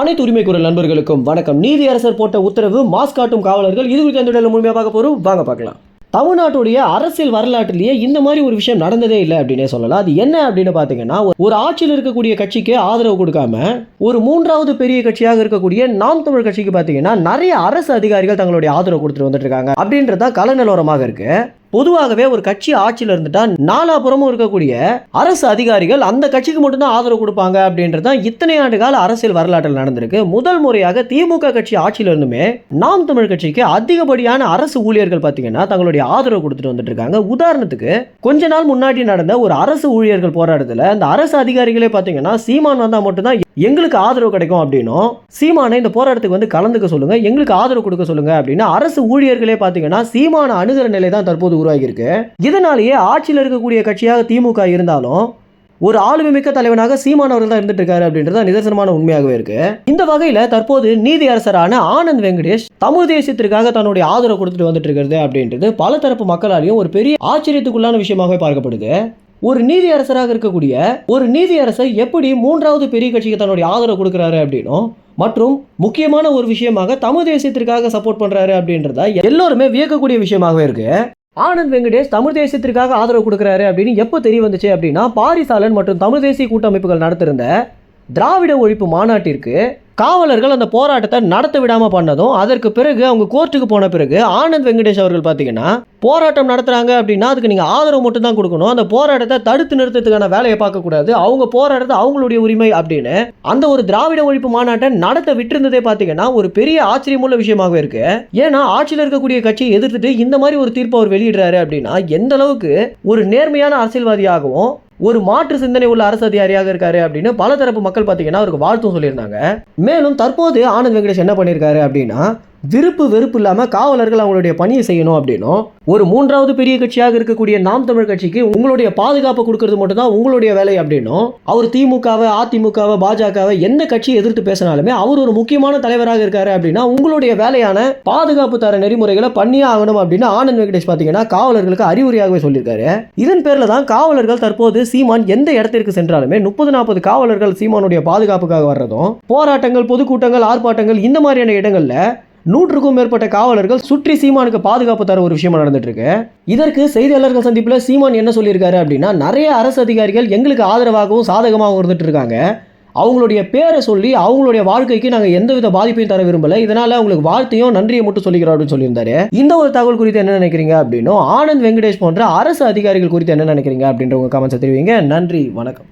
அனைத்து உரிமை குரல் நண்பர்களுக்கும் வணக்கம். நீதியரசர் போட்ட உத்தரவு மாஸ்க் காட்டும் காவலர்கள் இது குறித்து இந்த முழுமையாக பார்க்க போறோம்? வாங்க பார்க்கலாம். தமிழ்நாட்டுடைய அரசியல் வரலாற்றிலேயே இந்த மாதிரி ஒரு விஷயம் நடந்ததே இல்லை அப்படின்னே சொல்லலாம். அது என்ன அப்படின்னு பார்த்தீங்கன்னா ஒரு ஆட்சியில் இருக்கக்கூடிய கட்சிக்கு ஆதரவு கொடுக்காம ஒரு மூன்றாவது பெரிய கட்சியாக இருக்கக்கூடிய நாம் தமிழ் கட்சிக்கு பார்த்தீங்கன்னா நிறைய அரசு அதிகாரிகள் தங்களுடைய ஆதரவு கொடுத்துட்டு வந்துட்டு இருக்காங்க. அப்படின்றது தான் இருக்குது நிலவரமாக பொதுவாகவே ஒரு கட்சி ஆட்சியில் இருந்துட்டா நாலாபுறமும் இருக்கக்கூடிய அரசு அதிகாரிகள் அந்த கட்சிக்கு மட்டும்தான் ஆதரவு கொடுப்பாங்க அப்படின்றது தான் இத்தனை ஆண்டு கால அரசியல் வரலாற்றில் நடந்திருக்கு. முதல் முறையாக திமுக கட்சி ஆட்சியில் இருந்துமே நாம் தமிழ் கட்சிக்கு அதிகப்படியான அரசு ஊழியர்கள் பார்த்தீங்கன்னா தங்களுடைய ஆதரவு கொடுத்துட்டு வந்துட்டு இருக்காங்க. உதாரணத்துக்கு கொஞ்ச நாள் முன்னாடி நடந்த ஒரு அரசு ஊழியர்கள் போராட்டத்தில் அந்த அரசு அதிகாரிகளே பார்த்தீங்கன்னா சீமான் வந்தால் மட்டும்தான் எங்களுக்கு ஆதரவு கிடைக்கும் அப்படின்னும் சீமானை இந்த போராட்டத்துக்கு வந்து கலந்துக்க சொல்லுங்க எங்களுக்கு ஆதரவு கொடுக்க சொல்லுங்க அப்படின்னு அரசு ஊழியர்களே பார்த்தீங்கன்னா சீமான அணுகிற நிலை தான் தற்போது உருவாகியிருக்கு. இதனாலேயே ஆட்சியில் இருக்கக்கூடிய கட்சியாக திமுக இருந்தாலும் ஒரு ஆளுமை மிக்க தலைவனாக சீமான் அவர்கள் தான் இருந்துட்டு இருக்காரு அப்படின்றது நிதர்சனமான உண்மையாகவே இருக்கு. இந்த வகையில தற்போது நீதி அரசரான ஆனந்த் வெங்கடேஷ் தமிழ் தேசியத்திற்காக தன்னுடைய ஆதரவு கொடுத்துட்டு வந்துட்டு இருக்கிறது அப்படின்றது பல தரப்பு மக்களாலையும் ஒரு பெரிய ஆச்சரியத்துக்குள்ளான விஷயமாகவே பார்க்கப்படுது. ஒரு நீதி அரசராக இருக்கக்கூடிய ஒரு நீதி அரசர் எப்படி மூன்றாவது பெரிய கட்சிக்கு தன்னுடைய ஆதரவு கொடுக்குறாரு அப்படின்னும் மற்றும் முக்கியமான ஒரு விஷயமாக தமிழ் தேசியத்திற்காக சப்போர்ட் பண்றாரு அப்படின்றத எல்லோருமே வியக்கக்கூடிய விஷயமாகவே இருக்கு. ஆனந்த் வெங்கடேஷ் தமிழ் தேசியத்திற்காக ஆதரவு கொடுக்குறாரு அப்படின்னு எப்போ தெரிய வந்துச்சு அப்படின்னா பாரிசாலன் மற்றும் தமிழ் தேசிய கூட்டமைப்புகள் நடத்திருந்த திராவிட ஒழிப்பு மாநாட்டிற்கு காவலர்கள் அந்த போராட்டத்தை நடத்த விடாமல் பண்ணதும் அதற்கு பிறகு அவங்க கோர்ட்டுக்கு போன பிறகு ஆனந்த் வெங்கடேஷ் அவர்கள் பார்த்தீங்கன்னா போராட்டம் நடத்துகிறாங்க அப்படின்னா அதுக்கு நீங்கள் ஆதரவு மட்டும் தான் கொடுக்கணும். அந்த போராட்டத்தை தடுத்து நிறுத்தத்துக்கான வேலையை பார்க்கக்கூடாது அவங்க போராட்டத்தை அவங்களுடைய உரிமை அப்படின்னு அந்த ஒரு திராவிட ஒழிப்பு மாநாட்டை நடத்த விட்டிருந்ததே பார்த்தீங்கன்னா ஒரு பெரிய ஆச்சரியமுள்ள விஷயமாகவே இருக்கு. ஏன்னா ஆட்சியில் இருக்கக்கூடிய கட்சியை எதிர்த்துட்டு இந்த மாதிரி ஒரு தீர்ப்பை அவர் வெளியிடுறாரு அப்படின்னா எந்த அளவுக்கு ஒரு நேர்மையான அரசியல்வாதியாகவும் ஒரு மாற்று சிந்தனை உள்ள அரசு அதிகாரியாக இருக்காரு அப்படின்னு பல தரப்பு மக்கள் பார்த்தீங்கன்னா அவருக்கு வாழ்த்தும் சொல்லியிருந்தாங்க. மேலும் தற்போது ஆனந்த் வெங்கடேஷ் என்ன பண்ணியிருக்காரு அப்படின்னா விருப்பு வெறுப்பு இல்லாமல் காவலர்கள் அவங்களுடைய பணியை செய்யணும் அப்படின்னும் ஒரு மூன்றாவது பெரிய கட்சியாக இருக்கக்கூடிய நாம் தமிழ் கட்சிக்கு உங்களுடைய பாதுகாப்பு கொடுக்கறது மட்டும்தான் உங்களுடைய வேலை அப்படின்னும் அவர் திமுகவை அதிமுகவை பாஜகவை எந்த கட்சியை எதிர்த்து பேசினாலுமே அவர் ஒரு முக்கியமான தலைவராக இருக்காரு அப்படின்னா உங்களுடைய வேலையான பாதுகாப்பு தர நெறிமுறைகளை பண்ணியே ஆகணும் அப்படின்னு ஆனந்த் வெங்கடேஷ் பார்த்தீங்கன்னா காவலர்களுக்கு அறிவுரையாகவே சொல்லியிருக்காரு. இதன் பேரில் தான் காவலர்கள் தற்போது சீமான் எந்த இடத்திற்கு சென்றாலுமே முப்பது நாற்பது காவலர்கள் சீமானுடைய பாதுகாப்புக்காக வர்றதும் போராட்டங்கள் பொதுக்கூட்டங்கள் ஆர்ப்பாட்டங்கள் இந்த மாதிரியான இடங்களில் நூற்றுக்கும் மேற்பட்ட காவலர்கள் சுற்றி சீமானுக்கு பாதுகாப்பு தர ஒரு விஷயமா நடந்துட்டு இருக்கு இதற்கு செய்தியாளர்கள் சந்திப்பில் சீமான் என்ன சொல்லியிருக்காரு அப்படின்னா நிறைய அரசு அதிகாரிகள் எங்களுக்கு ஆதரவாகவும் சாதகமாகவும் இருந்துட்டு இருக்காங்க அவங்களுடைய பேரை சொல்லி அவங்களுடைய வாழ்க்கைக்கு நாங்கள் எந்தவித பாதிப்பையும் தர விரும்பல. இதனால அவங்களுக்கு வாழ்த்தையும் நன்றியை மட்டும் சொல்லிக்கிறோம் அப்படின்னு சொல்லியிருந்தாரு. இந்த ஒரு தகவல் குறித்து என்ன நினைக்கிறீங்க அப்படின்னும் ஆனந்த் வெங்கடேஷ் போன்ற அரசு அதிகாரிகள் குறித்து என்ன நினைக்கிறீங்க அப்படின்ற உங்க கமெண்ட்ஸை தெரிவிங்க. நன்றி வணக்கம்.